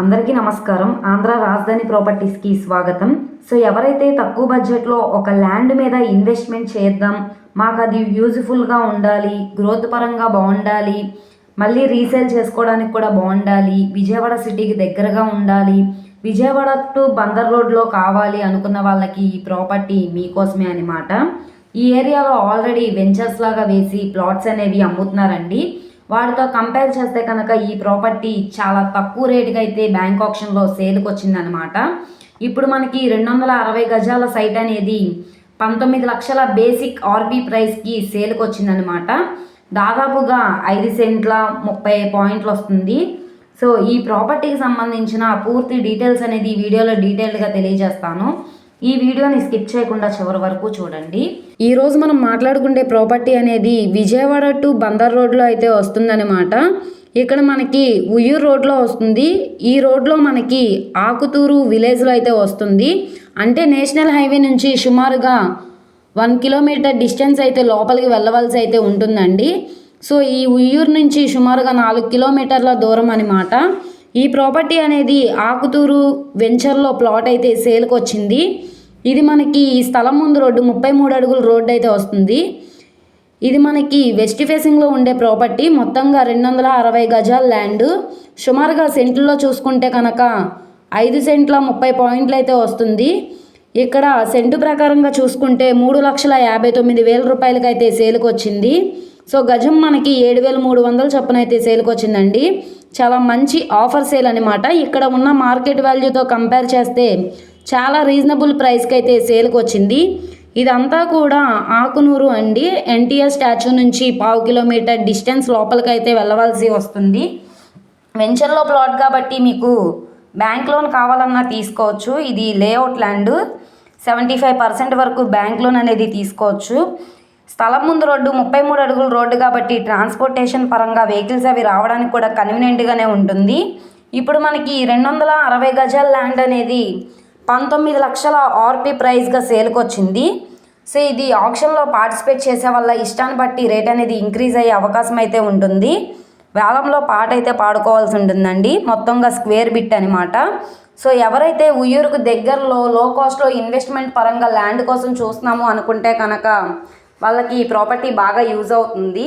అందరికీ నమస్కారం. ఆంధ్ర రాజధాని ప్రాపర్టీస్కి స్వాగతం. సో ఎవరైతే తక్కువ బడ్జెట్లో ఒక ల్యాండ్ మీద ఇన్వెస్ట్మెంట్ చేద్దాం మాకు అది యూజ్ఫుల్గా ఉండాలి గ్రోత్ పరంగా బాగుండాలి మళ్ళీ రీసేల్ చేసుకోవడానికి కూడా బాగుండాలి విజయవాడ సిటీకి దగ్గరగా ఉండాలి విజయవాడ టు బందర్ రోడ్లో కావాలి అనుకున్న వాళ్ళకి ఈ ప్రాపర్టీ మీకోసమే అనమాట ఈ ఏరియాలో ఆల్రెడీ వెంచర్స్ లాగా వేసి ప్లాట్స్ అనేవి అమ్ముతున్నారండి. వాటితో కంపేర్ చేస్తే కనుక ఈ ప్రాపర్టీ చాలా తక్కువ రేటుకి అయితే బ్యాంక్ ఆప్షన్లో సేల్కి వచ్చిందనమాట ఇప్పుడు మనకి రెండు వందల అరవై గజాల సైట్ అనేది పంతొమ్మిది లక్షల బేసిక్ ఆర్బీ ప్రైస్కి సేల్కి వచ్చిందనమాట దాదాపుగా ఐదు సెంట్ల ముప్పై పాయింట్లు వస్తుంది. సో ఈ ప్రాపర్టీకి సంబంధించిన పూర్తి డీటెయిల్స్ అనేది వీడియోలో డీటెయిల్డ్గా తెలియజేస్తాను. ఈ వీడియోని స్కిప్ చేయకుండా చివరి వరకు చూడండి. ఈ రోజు మనం మాట్లాడుకునే ప్రాపర్టీ అనేది విజయవాడ టు బందర్ రోడ్లో అయితే వస్తుందన్నమాట. ఇక్కడ మనకి ఉయ్యూరు రోడ్లో వస్తుంది. ఈ రోడ్లో మనకి ఆకుతూరు విలేజ్లో అయితే వస్తుంది. అంటే నేషనల్ హైవే నుంచి సుమారుగా వన్ కిలోమీటర్ డిస్టెన్స్ అయితే లోపలికి వెళ్ళవలసి అయితే ఉంటుందండి. సో ఈ ఉయ్యూరు నుంచి సుమారుగా నాలుగు కిలోమీటర్ల దూరం అనమాట ఈ ప్రాపర్టీ అనేది ఆకుతూరు వెంచర్లో ప్లాట్ అయితే సేల్కి వచ్చింది. ఇది మనకి ఈ స్థలం ముందు రోడ్డు ముప్పై మూడు అడుగుల రోడ్డు అయితే వస్తుంది. ఇది మనకి వెస్ట్ ఫేసింగ్లో ఉండే ప్రాపర్టీ. మొత్తంగా రెండు వందల అరవై గజాల ల్యాండ్. సుమారుగా సెంట్లలో చూసుకుంటే కనుక ఐదు సెంట్ల ముప్పై పాయింట్లు అయితే వస్తుంది. ఇక్కడ సెంటు ప్రకారంగా చూసుకుంటే మూడు లక్షల యాభై తొమ్మిది వేల రూపాయలకి అయితే సేల్కి వచ్చింది. సో గజం మనకి ఏడు వేల మూడు వందల చొప్పున అయితే సేల్కి వచ్చిందండి. చాలా మంచి ఆఫర్ సేల్ అనమాట ఇక్కడ ఉన్న మార్కెట్ వాల్యూతో కంపేర్ చేస్తే చాలా రీజనబుల్ ప్రైస్కి అయితే సేల్కి వచ్చింది ఇదంతా కూడా ఆకునూరు అండి. ఎన్టీఆర్ స్టాచ్యూ నుంచి పావు కిలోమీటర్ డిస్టెన్స్ లోపలికి అయితే వెళ్ళవలసి వస్తుంది. వెంచర్లో ప్లాట్ కాబట్టి మీకు బ్యాంక్ లోన్ కావాలన్నా తీసుకోవచ్చు. ఇది layout land. Seventy five percent వరకు బ్యాంక్ లోన్ అనేది తీసుకోవచ్చు. స్థలం ముందు రోడ్డు ముప్పై మూడు అడుగుల రోడ్డు కాబట్టి ట్రాన్స్పోర్టేషన్ పరంగా వెహికల్స్ అవి రావడానికి కూడా కన్వీనియంట్గానే ఉంటుంది. ఇప్పుడు మనకి రెండు వందల అరవై గజాల ల్యాండ్ అనేది పంతొమ్మిది లక్షల ఆర్పి ప్రైస్గా సేల్కొచ్చింది. సో ఇది ఆప్షన్లో పార్టిసిపేట్ చేసే వల్ల ఇష్టాన్ని బట్టి రేట్ అనేది ఇంక్రీజ్ అయ్యే అవకాశం అయితే ఉంటుంది. వేలంలో పాట అయితే పాడుకోవాల్సి ఉంటుందండి. మొత్తంగా స్క్వేర్ బిట్ అనమాట సో ఎవరైతే ఉయ్యూరుకు దగ్గరలో లో కాస్ట్లో ఇన్వెస్ట్మెంట్ పరంగా ల్యాండ్ కోసం చూస్తున్నాము అనుకుంటే కనుక వాళ్ళకి ఈ ప్రాపర్టీ బాగా యూజ్ అవుతుంది.